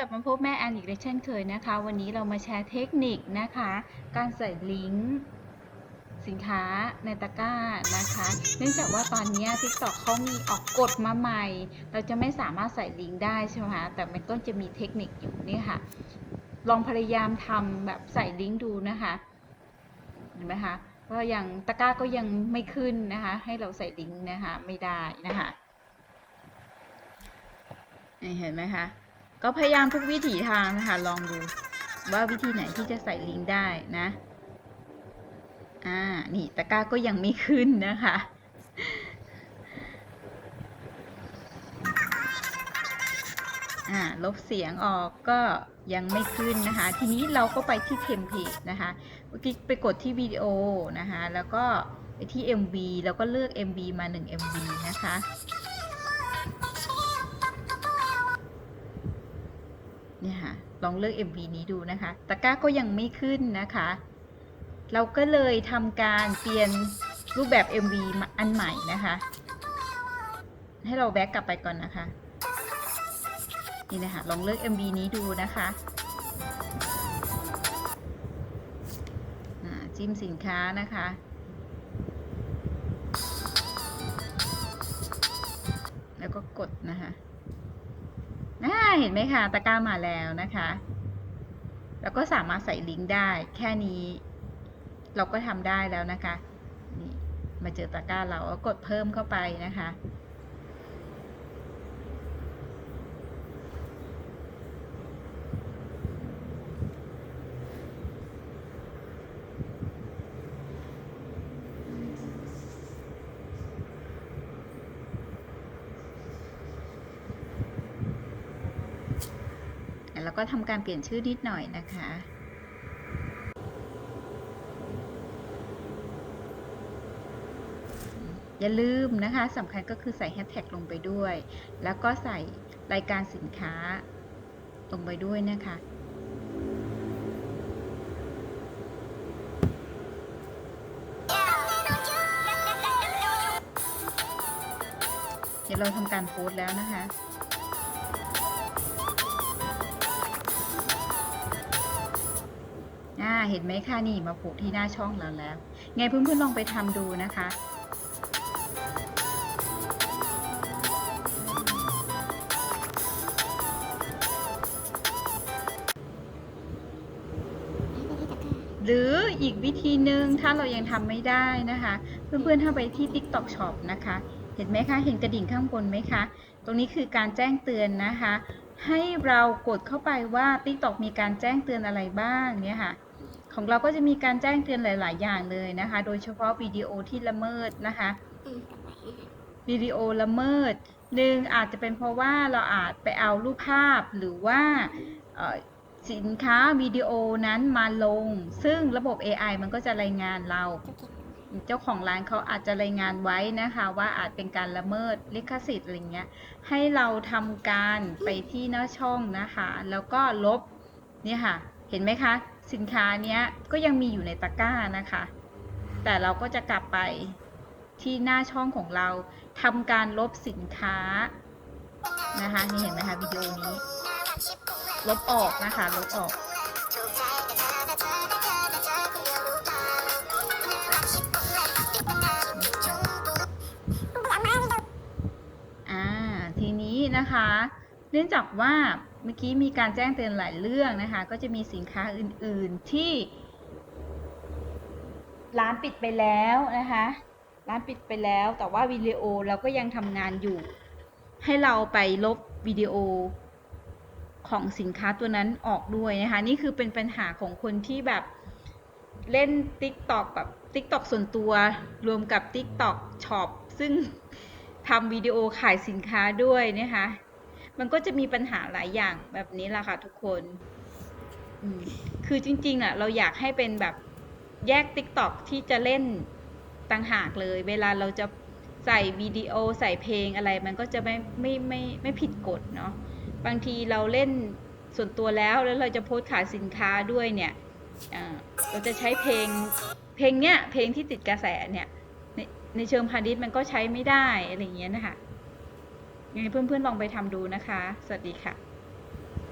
กลับมาพบแม่แอนอีกเช่นเคยนะคะ วันนี้เรามาแชร์เทคนิคนะคะ การใส่ลิงก์สินค้าในตะกร้านะคะ เนื่องจากว่าตอนนี้ TikTok เขามีออกกฎมาใหม่ เราจะไม่สามารถใส่ลิงก์ได้ใช่ไหมคะแต่มันก็จะมีเทคนิคอยู่นี่ค่ะ ลองพยายามทำแบบใส่ลิงก์ดูนะคะเห็นไหมคะก็ยังตะกร้าก็ยังไม่ขึ้นนะคะ ให้เราใส่ลิงก์นะคะไม่ได้นะคะเห็นไหมคะ ก็พยายามทุกวิถีทางนะคะ ลองดูว่าวิธีไหนที่จะใส่ลิงก์ได้นะ อ่า นี่ตะกร้าก็ยังไม่ขึ้นนะคะ อ่า ลบเสียงออกก็ยังไม่ขึ้นนะคะ ทีนี้เราก็ไปที่เทมเพลตนะคะเมื่อกี้ไปกดที่วิดีโอนะคะ แล้วก็ไปที่ MV แล้วก็เลือก MV มา 1 MV นะคะ ลองเลือก MV นี้ดูนะคะตะกร้าก็ยังไม่ขึ้นนะคะ เราก็เลยทำการเปลี่ยนรูปแบบ MV มาอันใหม่นะคะ ให้เราแบ็กกลับไปก่อนนะคะ นี่นะคะ ลองเลือก MV นี้ดูนะคะจิ้มสินค้านะคะแล้วก็กดนะคะ เห็นไหมคะตะกร้ามาแล้วนะคะ แล้วก็สามารถใส่ลิงก์ได้ แค่นี้ เราก็ทำได้แล้วนะคะนี่มาเจอตะกร้าเราก็กดเพิ่มเข้าไปนะคะ แล้วก็ทำการเปลี่ยนชื่อนิดหน่อยนะคะอย่าลืมนะคะสำคัญก็คือใส่แฮชแท็กลงไปด้วย แล้วก็ใส่รายการสินค้าลงไปด้วยนะคะ เดี๋ยวเราทำการโพสต์แล้วนะคะ เห็นไหมคะนี่มาผูกที่หน้าช่องเราแล้ว ไงเพื่อนๆลองไปทำดูนะคะ หรืออีกวิธีหนึ่งถ้าเรายังทำไม่ได้นะคะ เพื่อนๆเข้าไปที่ TikTok Shop นะคะ เห็นไหมคะ เห็นกระดิ่งข้างบนไหมคะ ตรงนี้คือการแจ้งเตือนนะคะให้เรากดเข้าไปว่า TikTok มีการแจ้งเตือนอะไรบ้างเนี่ยค่ะ ของเราก็จะมีการแจ้งเตือนหลาย ๆ อย่างเลยนะคะ โดยเฉพาะวิดีโอที่ละเมิดนะคะวิดีโอละเมิดหนึ่งอาจจะเป็นเพราะว่าเราอาจไปเอารูปภาพหรือว่าสินค้าวิดีโอนั้นมาลง ซึ่งระบบ AI มันก็จะรายงานเรา เจ้าของร้านเขาอาจจะรายงานไว้นะคะว่าอาจเป็นการละเมิดลิขสิทธิ์อะไรเงี้ยให้เราทำการไปที่หน้าช่องนะคะ แล้วก็ลบเนี่ยค่ะ เห็นไหมคะ สินค้าเนี้ยก็ยังมีอยู่ในตะกร้านะคะ แต่เราก็จะกลับไปที่หน้าช่องของเราทำการลบสินค้านะคะนี่เห็นไหมคะวิดีโอนี้ ลบออกนะคะ ลบออกอ่าทีนี้นะคะ เนื่องจากว่า เมื่อกี้มีการแจ้งเตือนหลายเรื่องนะคะ ก็จะมีสินค้าอื่น ๆ ที่ ร้านปิดไปแล้วนะคะ ร้านปิดไปแล้ว แต่ว่าวิดีโอเราก็ยังทำงานอยู่ ให้เราไปลบวิดีโอของสินค้าตัวนั้นออกด้วยนะคะ นี่คือเป็นปัญหาของคนที่แบบเล่น TikTok แบบ TikTok ส่วนตัวรวมกับ TikTok Shop ซึ่งทำวิดีโอขายสินค้าด้วยนะคะ มันก็จะมีปัญหาหลายอย่างแบบนี้แหละค่ะทุกคนคือจริงๆอะ เราอยากให้เป็นแบบแยก TikTok ที่จะเล่นต่างหากเลย เวลาเราจะใส่วิดีโอใส่เพลงอะไร มันก็จะไม่ไม่ไม่ไม่ผิดกฎเนาะบางทีเราเล่นส่วนตัวแล้วแล้วเราจะโพสขายสินค้าด้วยเนี่ยอ่าเราจะใช้เพลงเพลงเนี้ยเพลงที่ติดกระแสเนี่ยในในเชิงพาณิชย์มันก็ใช้ไม่ได้อะไรเงี้ยนะคะ ยังไงเพื่อนๆลองไปทำดูนะคะ สวัสดีค่ะ